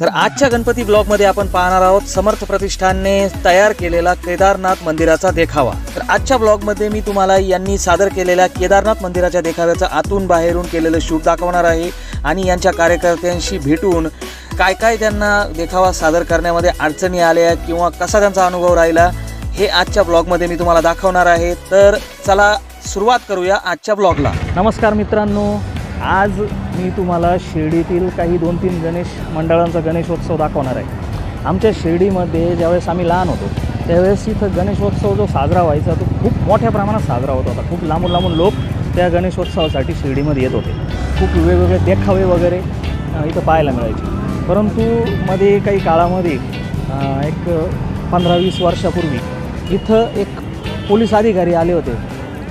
तर आजच्या गणपती ब्लॉगमध्ये आपण पाहणार आहोत समर्थ प्रतिष्ठानने तयार केलेला केदारनाथ मंदिराचा देखावा. तर आजच्या ब्लॉगमध्ये मी तुम्हाला यांनी सादर केलेल्या केदारनाथ मंदिराच्या देखाव्याचं आतून बाहेरून केलेलं शूट दाखवणार आहे आणि यांच्या कार्यकर्त्यांशी भेटून काय काय त्यांना देखावा सादर करण्यामध्ये अडचणी आल्या किंवा कसा त्यांचा अनुभव राहिला हे आजच्या ब्लॉगमध्ये मी तुम्हाला दाखवणार आहे. तर चला सुरुवात करूया आजच्या ब्लॉगला. नमस्कार मित्रांनो. आज मी तुम्हाला शिर्डीतील काही दोन तीन गणेश मंडळांचा गणेशोत्सव दाखवणार आहे. आमच्या शिर्डीमध्ये ज्यावेळेस आम्ही लहान होतो त्यावेळेस इथं गणेशोत्सव जो साजरा व्हायचा तो खूप मोठ्या प्रमाणात साजरा होत होता. खूप लांबून लांबून लोक त्या गणेशोत्सवासाठी शिर्डीमध्ये येत होते. खूप वेगवेगळे देखावे वगैरे इथं पाहायला मिळायचे. परंतु मध्ये काही काळामध्ये एक पंधरा वीस वर्षापूर्वी इथं एक पोलीस अधिकारी आले होते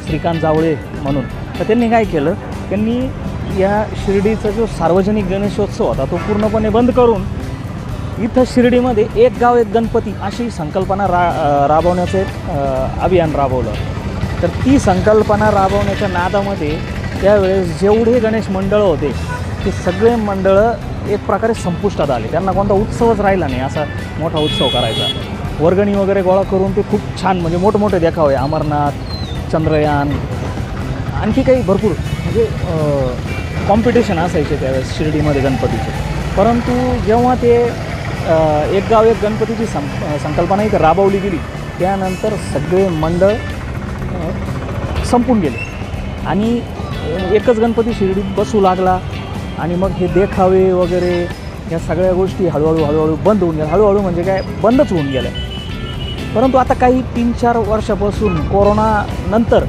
श्रीकांत जावळे म्हणून. तर त्यांनी काय केलं त्यांनी या शिर्डीचा जो सार्वजनिक गणेशोत्सव होता तो पूर्णपणे बंद करून इथं शिर्डीमध्ये एक गाव एक गणपती अशी संकल्पना रा राबवण्याचं एक अभियान राबवलं. तर ती संकल्पना राबवण्याच्या नादामध्ये त्यावेळेस जेवढे गणेश मंडळं होते ते सगळे मंडळं एक प्रकारे संपुष्टात आले. त्यांना कोणता उत्सवच राहिला नाही असा मोठा उत्सव करायचा. वर्गणी वगैरे गोळा करून ते खूप छान म्हणजे मोठमोठे देखावे. अमरनाथ चंद्रयान आणखी काही भरपूर म्हणजे कॉम्पिटिशन असायचे त्यावेळेस शिर्डीमध्ये गणपतीचे. परंतु जेव्हा ते एक गाव एक गणपतीची सं संकल्पना एक राबवली गेली त्यानंतर सगळे मंडळ संपून गेले. आणि एकच गणपती शिर्डीत बसू लागला आणि मग हे देखावे वगैरे या सगळ्या गोष्टी हळूहळू हळूहळू बंद होऊन गेल्या. हळूहळू म्हणजे काय बंदच होऊन गेलं परंतु आता काही तीन चार वर्षापासून कोरोनानंतर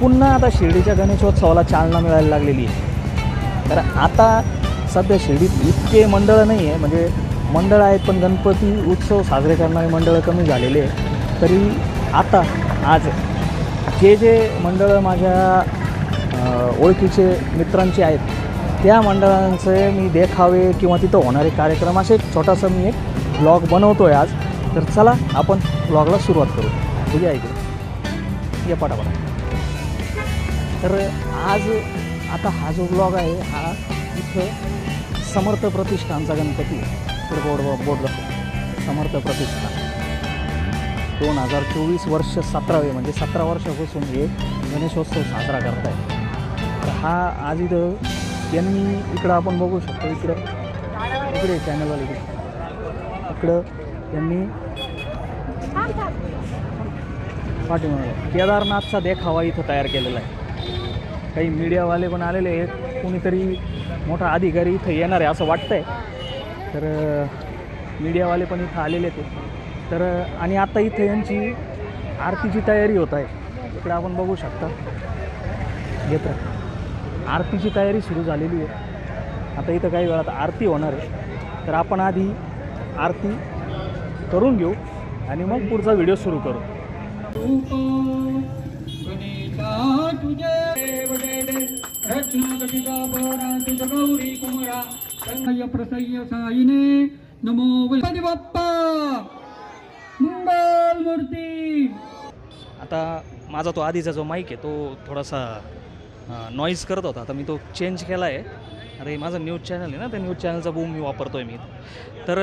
पुन्हा आता शिर्डीच्या गणेशोत्सवाला चालना मिळायला लागलेली आहे. तर आता सध्या शिर्डीत इतके मंडळं नाही आहे म्हणजे मंडळं आहेत पण गणपती उत्सव साजरे करणारे मंडळं कमी झालेले आहे. तरी आता आज जे जे मंडळं माझ्या ओळखीचे मित्रांचे आहेत त्या मंडळांचे मी देखावे किंवा तिथं होणारे कार्यक्रम असे एक छोटासा मी एक ब्लॉग बनवतो आहे आज. तर चला आपण ब्लॉगला सुरुवात करू. ठीक आहे इकडे या पाठापाठ तर आज आता हा जो ब्लॉग आहे हा इथं समर्थ प्रतिष्ठानचा गणपती तर बोर्ड बोर्ड दाखव. समर्थ प्रतिष्ठान. दोन हजार चोवीस वर्ष सतरावे म्हणजे सतरा वर्षापासून हे गणेशोत्सव साजरा करत आहे तर हा आज इथं यांनी इकडं आपण बघू शकतो इकडं इकडे चॅनलवर इकडे इकडं यांनी पाठीमागे केदारनाथचा देखावा इथं तयार केलेला आहे. काही मीडियावाले पण आलेले आहेत. कोणीतरी मोठा अधिकारी इथं येणार आहे असं वाटतंय. तर मीडियावाले पण इथं आलेले ते तर आणि आता इथं यांची आरतीची तयारी होत आहे. इकडे आपण बघू शकता. घेत आरतीची तयारी सुरू झालेली आहे. आता इथं काही वेळात आरती होणार आहे. तर आपण आधी आरती करून घेऊ आणि मग पुढचा व्हिडिओ सुरू करू. तुझे रत्न कटिका गौरी कुमरा संगय साईने नमो गणपती बाप्पा! मूर्ती! आता माझा तो आधीचा जो माईक आहे तो थोडासा नॉईज करत होता. आता मी तो चेंज केला आहे अरे माझा माझं न्यूज चॅनल आहे ना त्या न्यूज चॅनलचा बूम मी वापरतो आहे मी. तर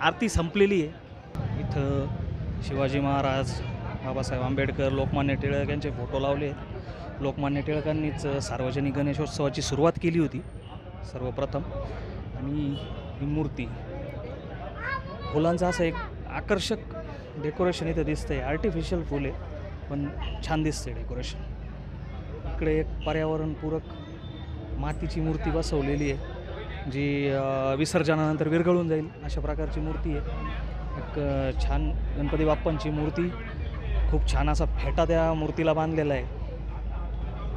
आरती संपलेली आहे. इथं शिवाजी महाराज बाबासाहेब आंबेडकर लोकमान्य टिळक यांचे फोटो लावले. आहेत लोकमान्य टिळकांनीच सार्वजनिक गणेशोत्सवाची सुरुवात केली होती सर्वप्रथम. आणि ही मूर्ती फुलांचं असं एक आकर्षक डेकोरेशन इथं दिसतंय. आर्टिफिशियल फुले पण छान दिसते डेकोरेशन इकडे एक पर्यावरणपूरक मातीची मूर्ती बसवलेली आहे जी विसर्जनानंतर विरघळून जाईल अशा प्रकारची मूर्ती आहे. एक छान गणपती बाप्पांची मूर्ती खूप छान असा फेटा त्या मूर्तीला बांधलेला आहे.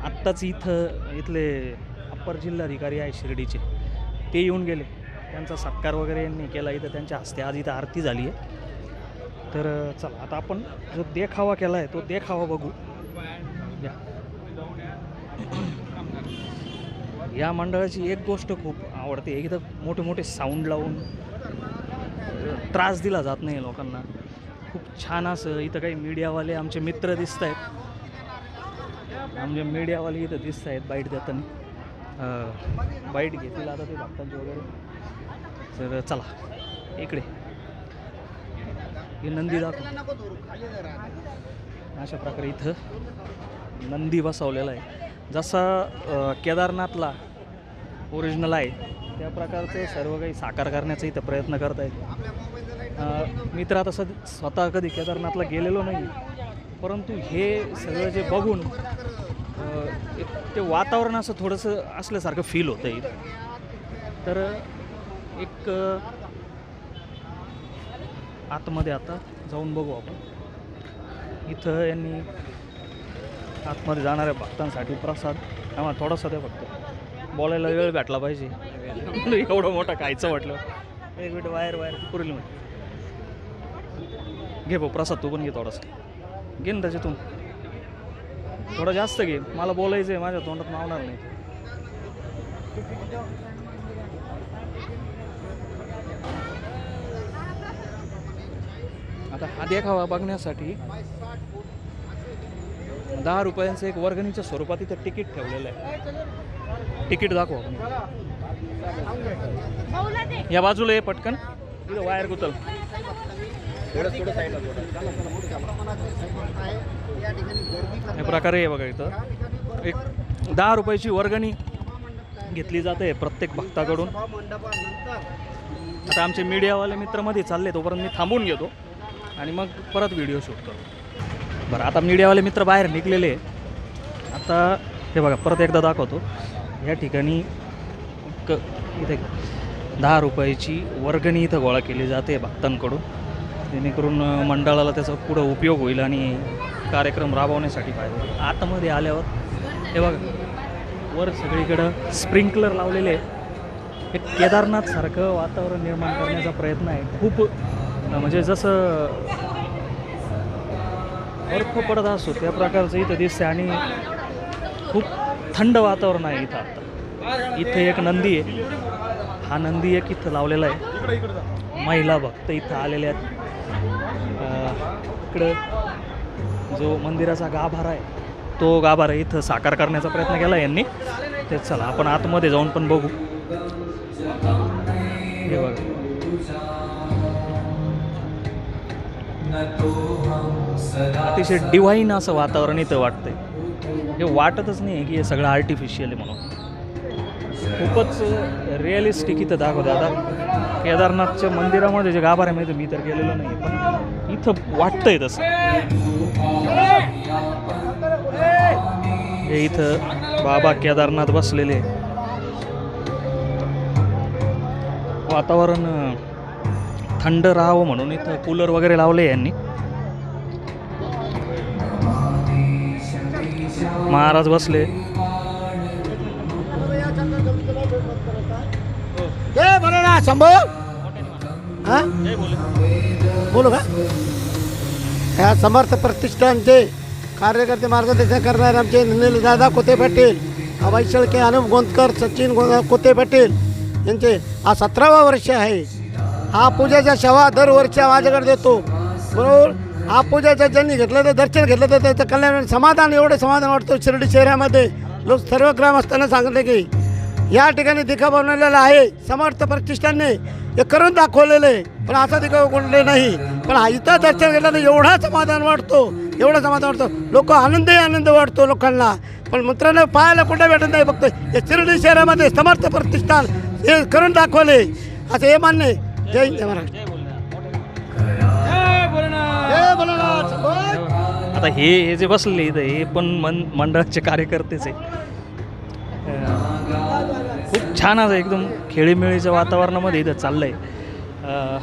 आत्ताच इथं इथले अप्पर जिल्हाधिकारी आहे शिर्डीचे. ते येऊन गेले. त्यांचा सत्कार वगैरे यांनी केला. इथं त्यांच्या हस्ते आज इथं आरती झाली आहे. तर चला आता आपण जो देखावा केला आहे तो देखावा बघू. या. मंडळाची एक गोष्ट खूप आवडते. इथं मोठे मोठे साऊंड लावून त्रास दिला जात नाही लोकांना. खूप छान असं इथं काही मीडियावाले आमचे मित्र दिसत आहेत. आमचे मीडियावाले इथं दिसत आहेत बाईट देताना. बाईट घेतील आता ते भक्तांचे वगैरे. तर चला इकडे. हे नंदी दाखव. अशा प्रकारे इथं नंदी बसवलेला आहे. जसा केदारनाथला ओरिजिनल आहे त्या प्रकारचं सर्व काही साकार करण्याचा इथं प्रयत्न करत आहेत मी तर आता सद स्वतः कधी केदारनाथला गेलेलो नाही. परंतु हे सगळं जे बघून एक ते वातावरण असं थोडंसं असल्यासारखं फील होतं इथं तर एक आतमध्ये आता जाऊन बघू आपण. इथं यांनी आतमध्ये जाणाऱ्या भक्तांसाठी प्रसाद आम्हाला थोडासा द्या फक्त. बोलायला वेळ भेटला पाहिजे. एवढं मोठं खायचं म्हटलं. एक मिनिट वायर वायर पुरली म्हणजे घे भाऊ प्रसाद तू पण घे थोडासा. घे ना त्याच्यातून. थोडं जास्त घे. मला बोलायचं आहे माझ्या तोंडात मावणार नाही. आता हा देखावा बघण्यासाठी दहा रुपयांचं एक वर्गणीच्या स्वरूपात इथं तिकीट ठेवलेलं आहे. तिकीट दाखवा या बाजूला ये पटकन. तुझं वायर गुतल. या प्रकारे आहे बघा इथं. एक दहा रुपयाची वर्गणी घेतली जाते प्रत्येक भक्ताकडून. आता आमचे मीडियावाले मित्रमध्ये चालले तोपर्यंत मी थांबून घेतो. आणि मग परत व्हिडिओ शूट करतो बरं आता मीडियावाले मित्र बाहेर निघलेले. आता हे बघा परत एकदा दाखवतो. या ठिकाणी क इथे दहा रुपयाची वर्गणी इथं गोळा केली जाते भक्तांकडून. जेणेकरून मंडळाला त्याचा पुढं उपयोग होईल आणि कार्यक्रम राबवण्यासाठी पाहिजे. आतमध्ये आल्यावर हे बघा वर सगळीकडं स्प्रिंकलर लावलेले आहे केदारनाथसारखं वातावरण निर्माण करण्याचा प्रयत्न आहे. खूप म्हणजे जसं बर्फ पडत असतो त्या प्रकारचं इथं दिसते आणि खूप थंड वातावरण आहे इथं आता. इथे एक नंदी आहे. हा नंदी एक इथं लावलेला आहे. महिला भक्त इथं आलेल्या आहेत. इकडं जो मंदिराचा गाभारा आहे तो गाभारा इथं साकार करण्याचा प्रयत्न केला यांनी. तेच चला आपण आतमध्ये जाऊन पण बघू. हे बघा. अतिशय डिवाईन असं वातावरण इथं वाटतंय. हे वाटतच नाही की हे सगळं आर्टिफिशियल आहे म्हणून. खूपच रिअलिस्टिक इथं दाखवते आता. केदारनाथच्या मंदिरामध्ये जे गाभार आहे माहिती मी तर गेलेलो नाही पण इथं वाटतंय तसं. हे इथं बाबा केदारनाथ बसलेले. वातावरण थंड राहावं म्हणून इथं कूलर वगैरे लावले यांनी. महाराज बसले. बोलो ना बोलू का? ह्या समर्थ प्रतिष्ठानचे कार्यकर्ते मार्गदर्शन करणारे आमचे निल दादा कोते पाटील अभय शेळके अनुप गोंदकर सचिन गो कोते पाटील यांचे हा सतरावा वर्ष आहे. हा पूजेच्या सेवा दरवर्षी माझ्याकडे देतो. बरोबर हा पूजेचा ज्यांनी घेतलं तर दर्शन घेतलं तर त्याचं कल्याण समाधान एवढं समाधान वाटतं शिर्डी शहरामध्ये. लोक सर्व ग्रामस्थांना सांगितले की या ठिकाणी दिखा बनवलेला आहे. समर्थ प्रतिष्ठानने हे करून दाखवलेलं आहे. पण असा दिखावा कोणले नाही. पण इथं दर्शन घेतलं तर एवढा समाधान वाटतो. एवढा समाधान वाटतो. लोक आनंदही आनंद वाटतो लोकांना. पण मित्रांनो पाहायला कुठे भेटत नाही फक्त या शिर्डी शहरामध्ये समर्थ प्रतिष्ठान हे करून दाखवले. असं हे मान्य आहे. जय हिंद जय महाराष्ट्र. आता हे हे जे बसलेले इथं हे पण मन मंडळाचे कार्यकर्तेच आहे. छान असं एकदम खेळीमेळीच्या वातावरणामध्ये इथं चाललंय. आहे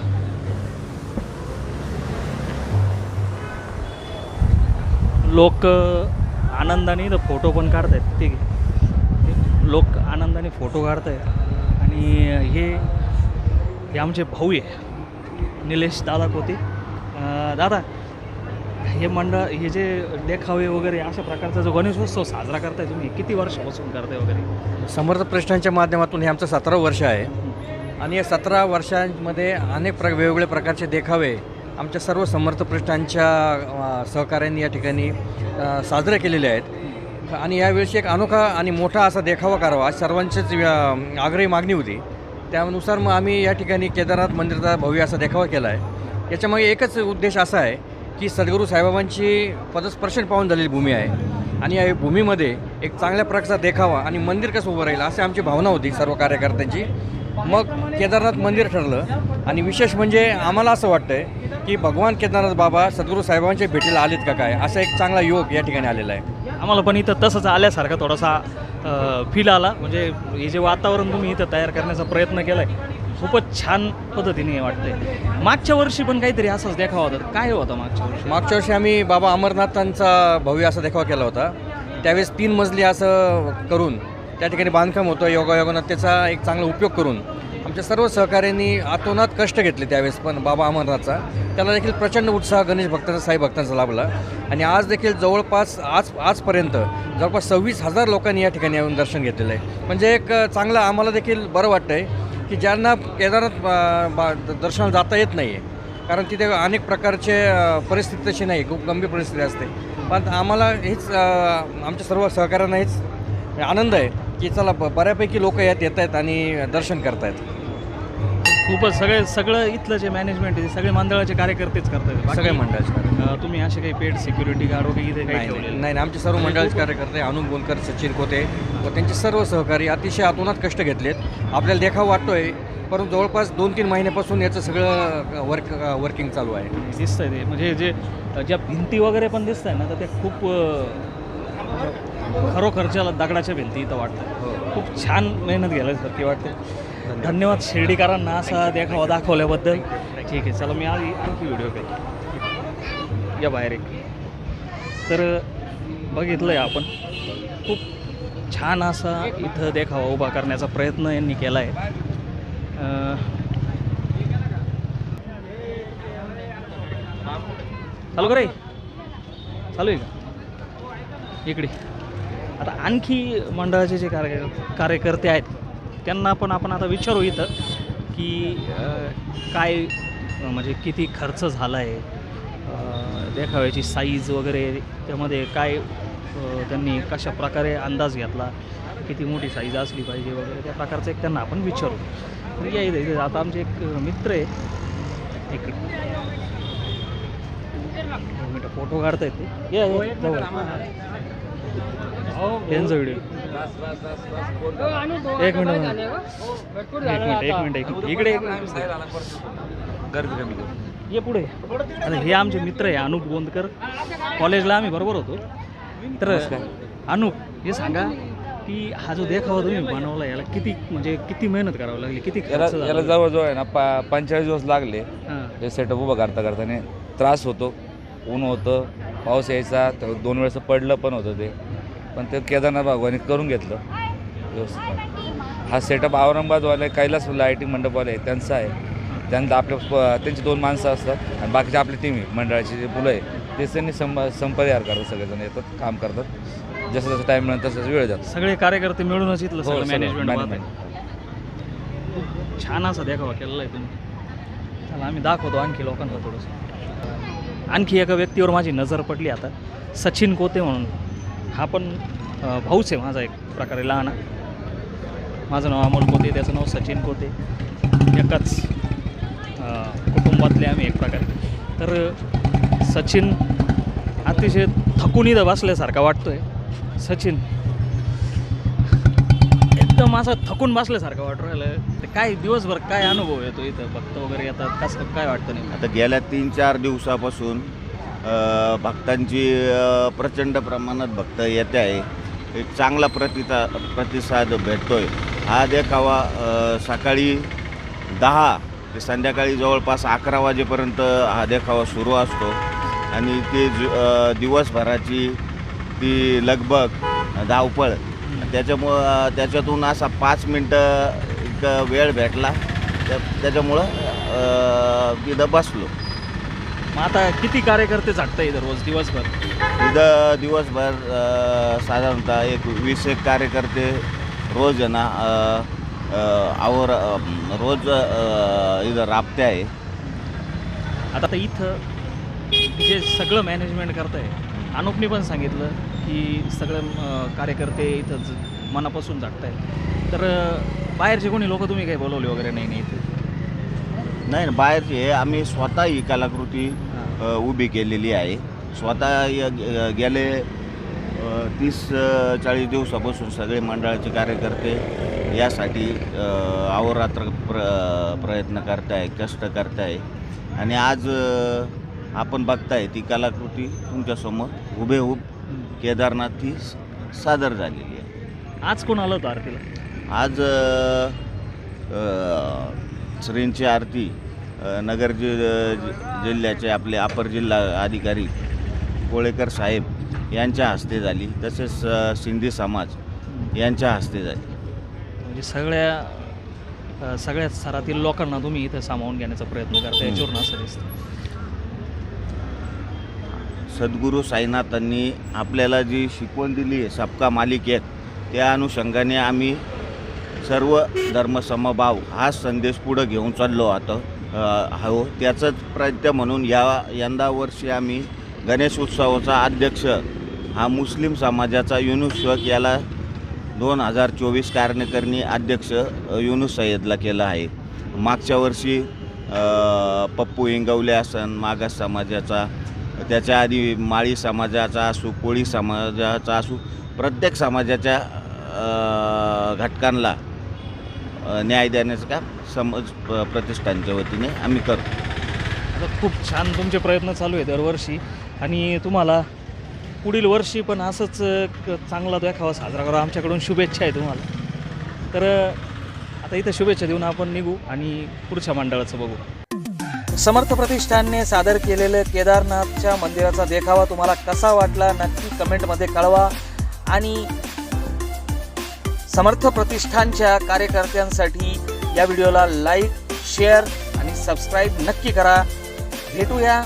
लोक आनंदाने इथं फोटो पण काढतायत ठीक आहे. लोक आनंदाने फोटो काढत आहेत आणि हे हे आमचे भाऊ आहे निलेश दादा कोते. दादा हे मंडळ हे जे देखावे वगैरे अशा प्रकारचा जो गणेशोत्सव साजरा करताय तुम्ही किती वर्षापासून करताय वगैरे? समर्थ प्रश्नांच्या माध्यमातून हे आमचं सतरा वर्ष आहे. आणि या सतरा वर्षांमध्ये अनेक प्र वेगवेगळ्या प्रकारचे देखावे आमच्या सर्व समर्थ पृष्ठांच्या सहकार्यांनी या ठिकाणी साजरे केलेले आहेत. आणि यावेळी एक अनोखा आणि मोठा असा देखावा करावा सर्वांचीच आग्रही मागणी होती. त्यानुसार मग आम्ही या ठिकाणी केदारनाथ मंदिराचा भव्य असा देखावा केला आहे याच्यामागे एकच उद्देश असा आहे की सद्गुरू साईबाबांची पदस्पर्शन पाहून झालेली भूमी आहे. आणि या भूमीमध्ये एक चांगल्या प्रकारचा देखावा आणि मंदिर कसं उभं राहील अशी आमची भावना होती सर्व कार्यकर्त्यांची. मग केदारनाथ मंदिर ठरलं. आणि विशेष म्हणजे आम्हाला असं वाटतंय की भगवान केदारनाथ बाबा सद्गुरू साहेबांच्या भेटीला आलेत का काय असा एक चांगला योग या ठिकाणी आलेला आहे. आम्हाला पण इथं तसंच आल्यासारखा थोडासा फील आला. म्हणजे हे जे वातावरण तुम्ही इथं तयार करण्याचा प्रयत्न केला आहे खूपच छान पद्धतीने वाटतंय. मागच्या वर्षी पण काहीतरी असंच देखावा होता. काय होता मागच्या वर्षी? मागच्या वर्षी आम्ही बाबा अमरनाथांचा भव्य असा देखावा केला होता. त्यावेळेस तीन मजली असं करून त्या ठिकाणी बांधकाम होतं योगायोगानं त्याचा एक चांगला उपयोग करून. आमच्या सर्व सहकाऱ्यांनी आतोनात कष्ट घेतले त्यावेळेस पण बाबा अमरनाथचा. त्याला देखील प्रचंड उत्साह गणेश भक्तांचा साई भक्तांचा लाभला. आणि आज देखील जवळपास आज आजपर्यंत जवळपास सव्वीस हजार लोकांनी या ठिकाणी येऊन दर्शन घेतलेलं आहे. म्हणजे एक चांगलं आम्हाला देखील बरं वाटतं आहे की ज्यांना केदारनाथ बा- दर्शनाला जाता येत नाही आहे कारण तिथे अनेक प्रकारचे परिस्थिती तशी नाही खूप गंभीर परिस्थिती असते. पण आम्हाला हेच आमच्या सर्व सहकाऱ्यांना हेच आनंद आहे की चला ब- बऱ्यापैकी लोक यात येत आहेत आणि दर्शन करतायत. खूपच सगळे सगळं इथलं जे मॅनेजमेंट आहे ते सगळे मंडळाचे कार्यकर्तेच करतात. सगळ्या मंडळाचे. तुम्ही असे काही पेड सिक्युरिटी गार्ड वगैरे इथे काही नाही ठेवलेले नाही नाही, आमचे सर्व मंडळाचे कार्यकर्ते अनुप गोलकर सचिन कोते व त्यांचे सर्व सहकारी अतिशय आतोनात कष्ट घेतलेत. आपल्याला देखाव वाटतोय परंतु जवळपास दोन तीन महिन्यापासून याचं सगळं वर्क वर्किंग चालू आहे. दिसतंय ते. म्हणजे जे ज्या भिंती वगैरे पण दिसत आहे ना तर त्या खूप अं, खरोखरच्या दगडाच्या भिंती इथं वाटतात. खूप छान मेहनत घ्यायल्यासारखी वाटते. धन्यवाद. शिर्डीकरांना असा देखावा दाखवल्याबद्दल. ठीक आहे चला मी आधी आणखी व्हिडिओ करतो या बाहेर एक. तर बघितलं आहे आपण खूप छान असा इथं देखावा उभा करण्याचा प्रयत्न यांनी केला आहे चालू करे चालू आहे का? इकडे. आता आणखी मंडळाचे जे कार्य कार्यकर्ते आहेत त्यांना पण आपण आता विचारू इथं की काय म्हणजे किती खर्च झाला आहे देखाव्याची साईज वगैरे त्यामध्ये काय त्यांनी कशा प्रकारे अंदाज घेतला किती मोठी साईज असली पाहिजे वगैरे त्या प्रकारचं एक त्यांना आपण विचारू. तर या इथे इथे आता आमचे एक मित्र आहे. इकडे दोन मिनिटं फोटो काढता येते या या, जवळ यांचा व्हिडिओ एक मिनिट एक मिनिट. एक मिनिट एक मिनिट इकडे एक मिनिट. ये पुढे. आता हे आमचे मित्र आहे अनुप गोंदकर. कॉलेजला आम्ही बरोबर होतो. तर अनुप हे सांगा की हा जो देखावा तुम्ही बनवला याला किती म्हणजे किती मेहनत करावी लागली किती याला जवळजवळ आहे ना पा पंचेचाळीस दिवस लागले. हां. हे सेटअप उभं करता करताने त्रास होतो ऊन होतं पाऊस यायचा तर दोन वेळेस पडलं पण होतं ते. पण ते केदारनाथ भगवानी करून घेतलं. व्यवस्थित. हा सेटअप औरंगाबादवाले कैलास लायटिंग मंडपवाले आहे, त्यांचा आहे. त्यांचं आपल्या त्यांची दोन माणसं असतात आणि बाकीची आपली टीम आहे. मंडळाची जे मुलं आहे ते त्यांनी संप संपरिहार करतात सगळेजण येतात काम करतात. जसं जसं टाईम मिळेल तसं वेळ जातो. सगळे कार्यकर्ते मिळूनच इथलं हो, मॅनेजमेंट. खूप छान असा देखावा केलेला आहे तुम्ही. चला आम्ही दाखवतो आणखी लोकांना थोडंसं. आणखी एका व्यक्तीवर माझी नजर पडली आता. सचिन कोते म्हणून. हा पण भाऊच आहे माझा एक प्रकारे लहान. माझं नाव अमोल कोते त्याचं नाव सचिन कोते. एकाच कुटुंबातले आम्ही एक प्रकारे. तर सचिन अतिशय थकून इथं बसल्यासारखा आहे सचिन एकदम असं थकून बसल्यासारखं वाटू राहिलं ते काय दिवसभर काय अनुभव येतो इथं? भक्त वगैरे येतात. कसं काय वाटतं नाही आता गेल्या तीन चार दिवसापासून भक्तांची प्रचंड प्रमाणात भक्त येते आहे. एक चांगला प्रतिता प्रतिसाद भेटतोय. हा देखावा सकाळी दहा ते संध्याकाळी जवळपास अकरा वाजेपर्यंत हा देखावा सुरू असतो. आणि ते ज दिवसभराची ती लगबग धावपळ त्याच्यामुळं त्याच्यातून असा पाच मिनटं एक वेळ भेटला. त्या त्याच्यामुळं तिथं बसलो. मग आता किती कार्यकर्ते झाटतं इथं रोज दिवसभर? इथं दिवसभर अ, साधारणतः एक वीस एक कार्यकर्ते रोज आहे ना अ, अ, आवर अ, रोज अ, इथं राबते आहे. आता तर इथं जे सगळं मॅनेजमेंट करत आहे अनुपनी पण सांगितलं की सगळं अं, कार्यकर्ते इथं ज- मनापासून झाटत आहे तर अं, बाहेरचे कोणी लोक तुम्ही काही बोलवले वगैरे नाही नाही इथे? नाही बाहेरचे हे आम्ही स्वतः ही कलाकृती अ, उभी केलेली आहे. स्वतः य- ग- गेले तीस चाळीस दिवसापासून सगळे मंडळाचे कार्यकर्ते यासाठी अ, अहोरात्र प्र प्रयत्न करताय कष्ट करताय. आणि आज अ, आपण बघताय ती कलाकृती तुमच्यासमोर हुबेहूब केदारनाथ स- सादर झालेली आहे. आज कोण आलं होतं आरतीला? आज अ, अ, श्रींची आरती नगर जि जिल्ह्याचे आपले अपर जिल्हा अधिकारी कोळेकर साहेब यांच्या हस्ते झाली तसेच सिंधी समाज यांच्या हस्ते झाली. म्हणजे सगळ्या सगळ्या स्तरातील लोकांना तुम्ही इथं सामावून घेण्याचा प्रयत्न करता याच्यावरून असं दिसतं सद्गुरू साईनाथांनी आपल्याला जी शिकवण दिली आहे सबका मालिक एक त्या अनुषंगाने आम्ही सर्व धर्मसमभाव हा संदेश पुढं घेऊन चाललो आता हो त्याचंच प्रयत्न म्हणून या यंदा वर्षी आम्ही गणेश उत्सवाचा अध्यक्ष हा मुस्लिम समाजाचा युनुस शक याला दोन हजार चोवीस कार्यकारिणी अध्यक्ष युनुस सय्यदला केला आहे. मागच्या वर्षी पप्पू इंगवले असन मागास समाजाचा त्याच्या आधी माळी समाजाचा असू कोळी समाजाचा असू प्रत्येक समाजाच्या घटकांना न्याय देण्याचं काम समज प- प्रतिष्ठानच्या वतीने आम्ही करतो. आता खूप छान तुमचे प्रयत्न चालू आहे दरवर्षी आणि तुम्हाला पुढील वर्षी पण असंच क- चांगला देखावा साजरा करा. आमच्याकडून शुभेच्छा आहे तुम्हाला. तर आता इथं शुभेच्छा देऊन आपण निघू आणि पुढच्या मंडळाचं बघू. समर्थ प्रतिष्ठानने सादर केलेलं केदारनाथच्या मंदिराचा देखावा तुम्हाला कसा वाटला नक्की कमेंटमध्ये कळवा. आणि समर्थ प्रतिष्ठानच्या कार्यकर्त्यांसाठी या व्हिडिओला लाईक शेअर आणि सबस्क्राईब नक्की करा. भेटूया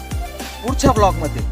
पुढच्या ब्लॉगमध्ये.